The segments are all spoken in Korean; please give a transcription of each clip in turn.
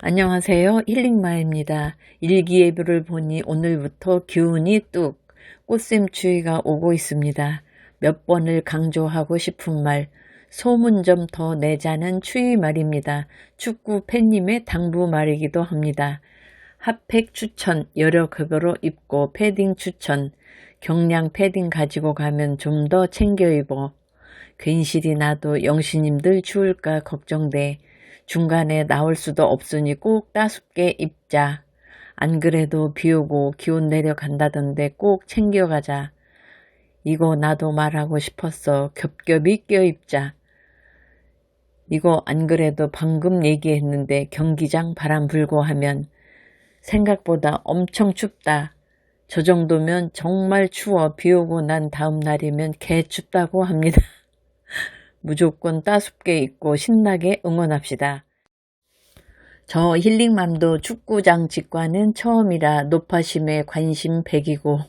안녕하세요. 힐링마입니다. 일기예보를 보니 오늘부터 기운이 뚝 꽃샘추위가 오고 있습니다. 몇 번을 강조하고 싶은 말 소문 좀 더 내자는 추위 말입니다. 축구 팬님의 당부 말이기도 합니다. 핫팩 추천 여러 급으로 입고 패딩 추천 경량 패딩 가지고 가면 좀 더 챙겨 입어 괜시리 나도 영시님들 추울까 걱정돼 중간에 나올 수도 없으니 꼭 따숩게 입자. 안 그래도 비 오고 기온 내려간다던데 꼭 챙겨가자. 이거 나도 말하고 싶었어. 겹겹이 껴입자. 이거 안 그래도 방금 얘기했는데 경기장 바람 불고 하면 생각보다 엄청 춥다. 저 정도면 정말 추워 비 오고 난 다음 날이면 개 춥다고 합니다. 무조건 따숩게 입고 신나게 응원합시다. 저 힐링맘도 축구장 직관은 처음이라 높아심에 관심 백이고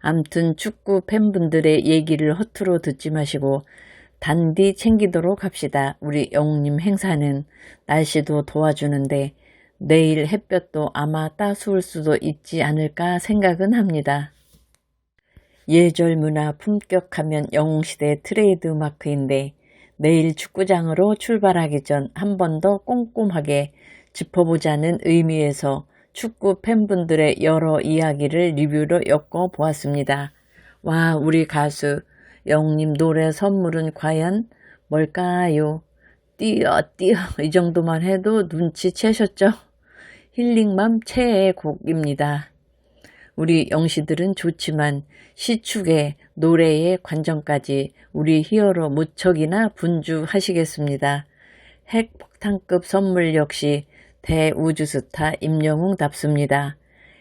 암튼 축구 팬분들의 얘기를 허투루 듣지 마시고 단디 챙기도록 합시다. 우리 영웅님 행사는 날씨도 도와주는데 내일 햇볕도 아마 따스울 수도 있지 않을까 생각은 합니다. 예절 문화 품격하면 영웅시대 트레이드 마크인데 내일 축구장으로 출발하기 전 한 번 더 꼼꼼하게 짚어보자는 의미에서 축구 팬분들의 여러 이야기를 리뷰로 엮어 보았습니다. 와, 우리 가수 영님 노래 선물은 과연 뭘까요? 띄어 띄어 이 정도만 해도 눈치채셨죠? 힐링맘 최애 곡입니다. 우리 영시들은 좋지만 시축의 노래의 관정까지 우리 히어로 무척이나 분주하시겠습니다. 핵폭탄급 선물 역시 대우주스타 임영웅답습니다.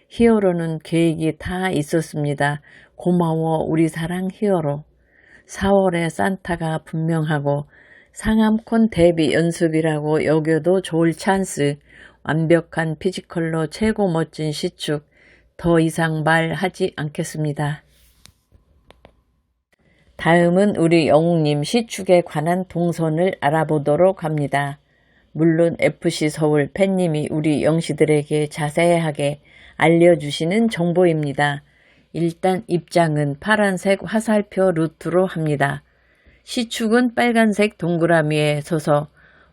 히어로는 계획이 다 있었습니다. 고마워 우리 사랑 히어로. 4월에 산타가 분명하고 상암콘 데뷔 연습이라고 여겨도 좋을 찬스. 완벽한 피지컬로 최고 멋진 시축. 더 이상 말하지 않겠습니다. 다음은 우리 영웅님 시축에 관한 동선을 알아보도록 합니다. 물론 FC 서울 팬님이 우리 영시들에게 자세하게 알려주시는 정보입니다. 일단 입장은 파란색 화살표 루트로 합니다. 시축은 빨간색 동그라미에 서서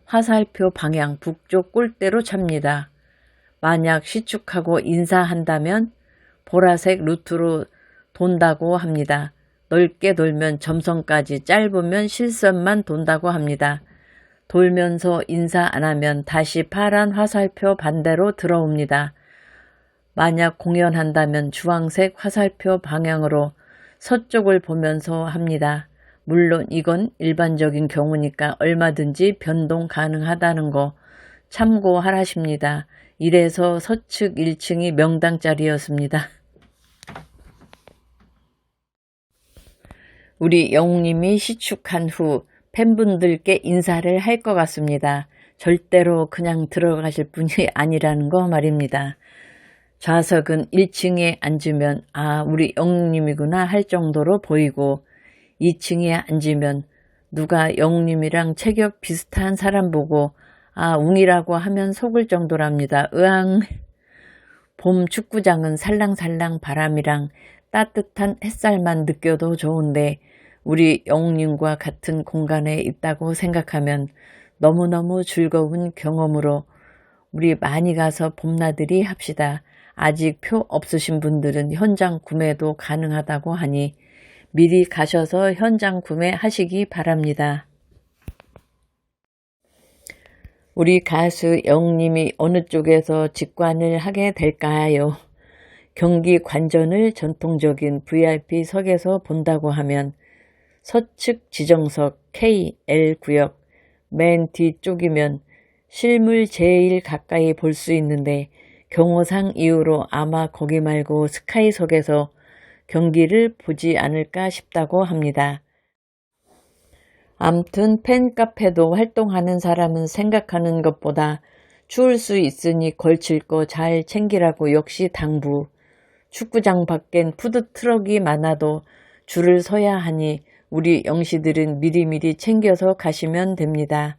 화살표 방향 북쪽 골대로 찹니다. 만약 시축하고 인사한다면 보라색 루트로 돈다고 합니다. 넓게 돌면 점선까지 짧으면 실선만 돈다고 합니다. 돌면서 인사 안 하면 다시 파란 화살표 반대로 들어옵니다. 만약 공연한다면 주황색 화살표 방향으로 서쪽을 보면서 합니다. 물론 이건 일반적인 경우니까 얼마든지 변동 가능하다는 거 참고하라십니다. 이래서 서측 1층이 명당 자리였습니다. 우리 영웅님이 시축한 후 팬분들께 인사를 할 것 같습니다. 절대로 그냥 들어가실 분이 아니라는 거 말입니다. 좌석은 1층에 앉으면 아 우리 영웅님이구나 할 정도로 보이고 2층에 앉으면 누가 영웅님이랑 체격 비슷한 사람 보고 아 웅이라고 하면 속을 정도랍니다. 으앙 봄 축구장은 살랑살랑 바람이랑 따뜻한 햇살만 느껴도 좋은데 우리 영웅님과 같은 공간에 있다고 생각하면 너무너무 즐거운 경험으로 우리 많이 가서 봄나들이 합시다. 아직 표 없으신 분들은 현장 구매도 가능하다고 하니 미리 가셔서 현장 구매하시기 바랍니다. 우리 가수 영웅님이 어느 쪽에서 직관을 하게 될까요? 경기 관전을 전통적인 VIP석에서 본다고 하면 서측 지정석 KL 구역 맨 뒤쪽이면 실물 제일 가까이 볼 수 있는데 경호상 이후로 아마 거기 말고 스카이석에서 경기를 보지 않을까 싶다고 합니다. 암튼 팬카페도 활동하는 사람은 생각하는 것보다 추울 수 있으니 걸칠 거 잘 챙기라고 역시 당부. 축구장 밖엔 푸드트럭이 많아도 줄을 서야 하니 우리 영시들은 미리미리 챙겨서 가시면 됩니다.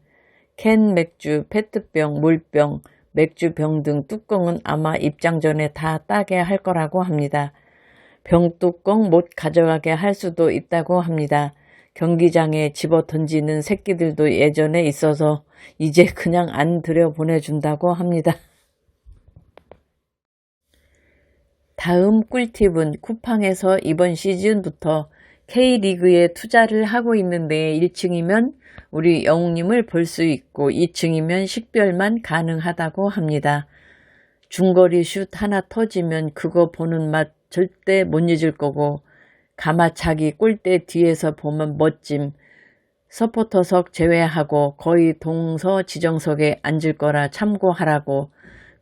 캔 맥주, 페트병, 물병, 맥주병 등 뚜껑은 아마 입장 전에 다 따게 할 거라고 합니다. 병뚜껑 못 가져가게 할 수도 있다고 합니다. 경기장에 집어 던지는 새끼들도 예전에 있어서 이제 그냥 안 들여보내준다고 합니다. 다음 꿀팁은 쿠팡에서 이번 시즌부터 K리그에 투자를 하고 있는데 1층이면 우리 영웅님을 볼 수 있고 2층이면 식별만 가능하다고 합니다. 중거리 슛 하나 터지면 그거 보는 맛 절대 못 잊을 거고 가마차기 골대 뒤에서 보면 멋짐 서포터석 제외하고 거의 동서 지정석에 앉을 거라 참고하라고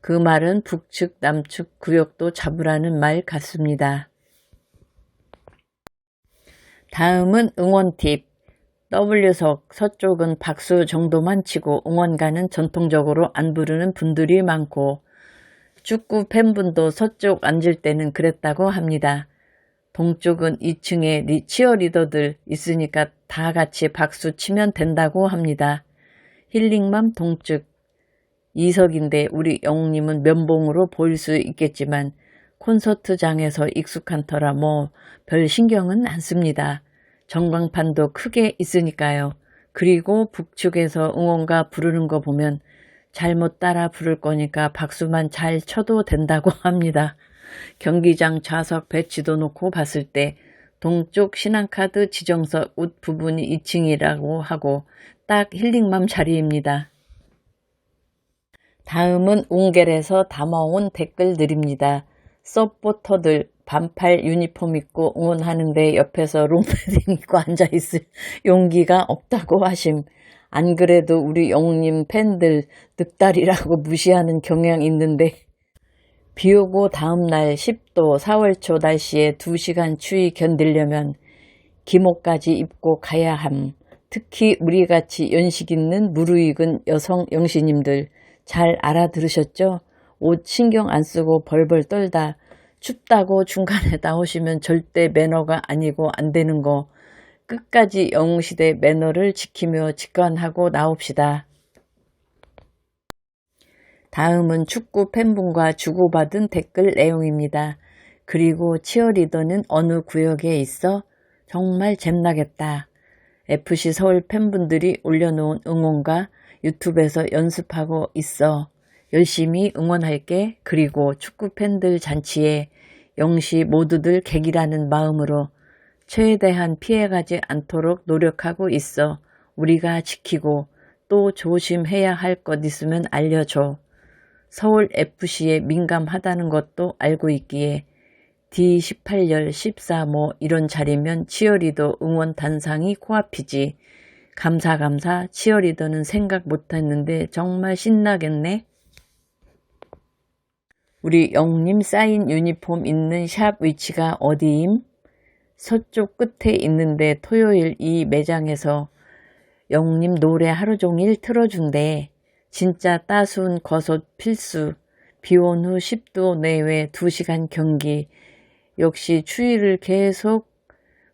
그 말은 북측 남측 구역도 잡으라는 말 같습니다. 다음은 응원 팁. W석 서쪽은 박수 정도만 치고 응원가는 전통적으로 안 부르는 분들이 많고 축구 팬분도 서쪽 앉을 때는 그랬다고 합니다. 동쪽은 2층에 치어리더들 있으니까 다 같이 박수 치면 된다고 합니다. 힐링맘 동측 이석인데 우리 영웅님은 면봉으로 보일 수 있겠지만 콘서트장에서 익숙한 터라 뭐 별 신경은 안 씁니다. 전광판도 크게 있으니까요. 그리고 북측에서 응원가 부르는 거 보면 잘못 따라 부를 거니까 박수만 잘 쳐도 된다고 합니다. 경기장 좌석 배치도 놓고 봤을 때 동쪽 신한카드 지정석 옷 부분이 2층이라고 하고 딱 힐링맘 자리입니다. 다음은 웅겔에서 담아온 댓글들입니다. 서포터들 반팔 유니폼 입고 응원하는데 옆에서 롱패딩 입고 앉아있을 용기가 없다고 하심. 안 그래도 우리 영웅님 팬들 늑다리라고 무시하는 경향 있는데 비 오고 다음날 10도 4월 초 날씨에 2시간 추위 견디려면 기모까지 입고 가야 함. 특히 우리같이 연식 있는 무르익은 여성 영시님들 잘 알아들으셨죠? 옷 신경 안 쓰고 벌벌 떨다 춥다고 중간에 나오시면 절대 매너가 아니고 안 되는 거 끝까지 영웅시대 매너를 지키며 직관하고 나옵시다. 다음은 축구 팬분과 주고받은 댓글 내용입니다. 그리고 치어리더는 어느 구역에 있어 정말 잼나겠다. FC 서울 팬분들이 올려놓은 응원가 유튜브에서 연습하고 있어. 열심히 응원할게. 그리고 축구 팬들 잔치에 영시 모두들 객이라는 마음으로 최대한 피해가지 않도록 노력하고 있어. 우리가 지키고 또 조심해야 할 것 있으면 알려줘. 서울 FC에 민감하다는 것도 알고 있기에 D18열 14뭐 이런 자리면 치어리더 응원 단상이 코앞이지. 감사 감사 치어리더는 생각 못했는데 정말 신나겠네. 우리 영님 사인 유니폼 있는 샵 위치가 어디임? 서쪽 끝에 있는데 토요일 이 매장에서 영님 노래 하루 종일 틀어준대. 진짜 따스운 겉옷 필수. 비온 후 10도 내외 2시간 경기. 역시 추위를 계속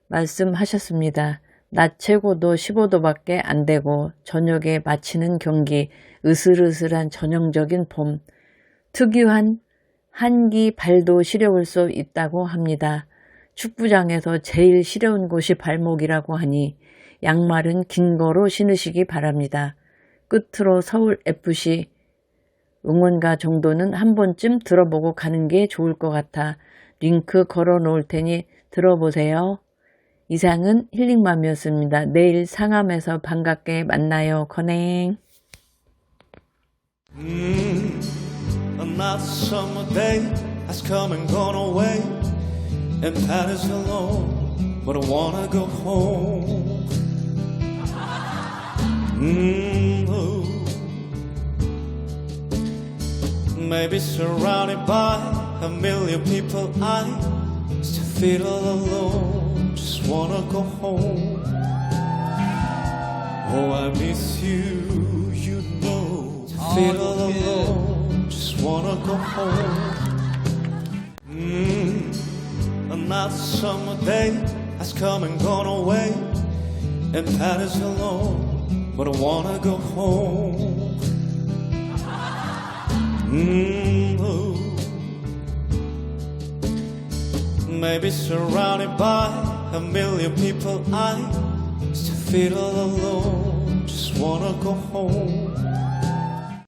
말씀하셨습니다. 낮 최고도 15도밖에 안 되고 저녁에 마치는 경기 으슬으슬한 전형적인 봄 특유한 한기 발도 시려울 수 있다고 합니다. 축구장에서 제일 시려운 곳이 발목이라고 하니 양말은 긴 거로 신으시기 바랍니다. 끝으로 서울 FC 응원가 정도는 한 번쯤 들어보고 가는 게 좋을 것 같아 링크 걸어 놓을 테니 들어보세요. 이상은 힐링맘이었습니다. 내일 상암에서 반갑게 만나요. 건행. Mm, another summer day has come and gone away, and Paris alone, but I wanna go home. Mm, oh. Maybe surrounded by a million people, I still feel all alone. Just wanna go home. Oh, I miss you, you know. Feel all alone, wanna go home. Mm, another summer day has come and gone away, and Paris alone, but I wanna go home. Mm. Maybe surrounded by a million people, I still feel alone. Just wanna go home.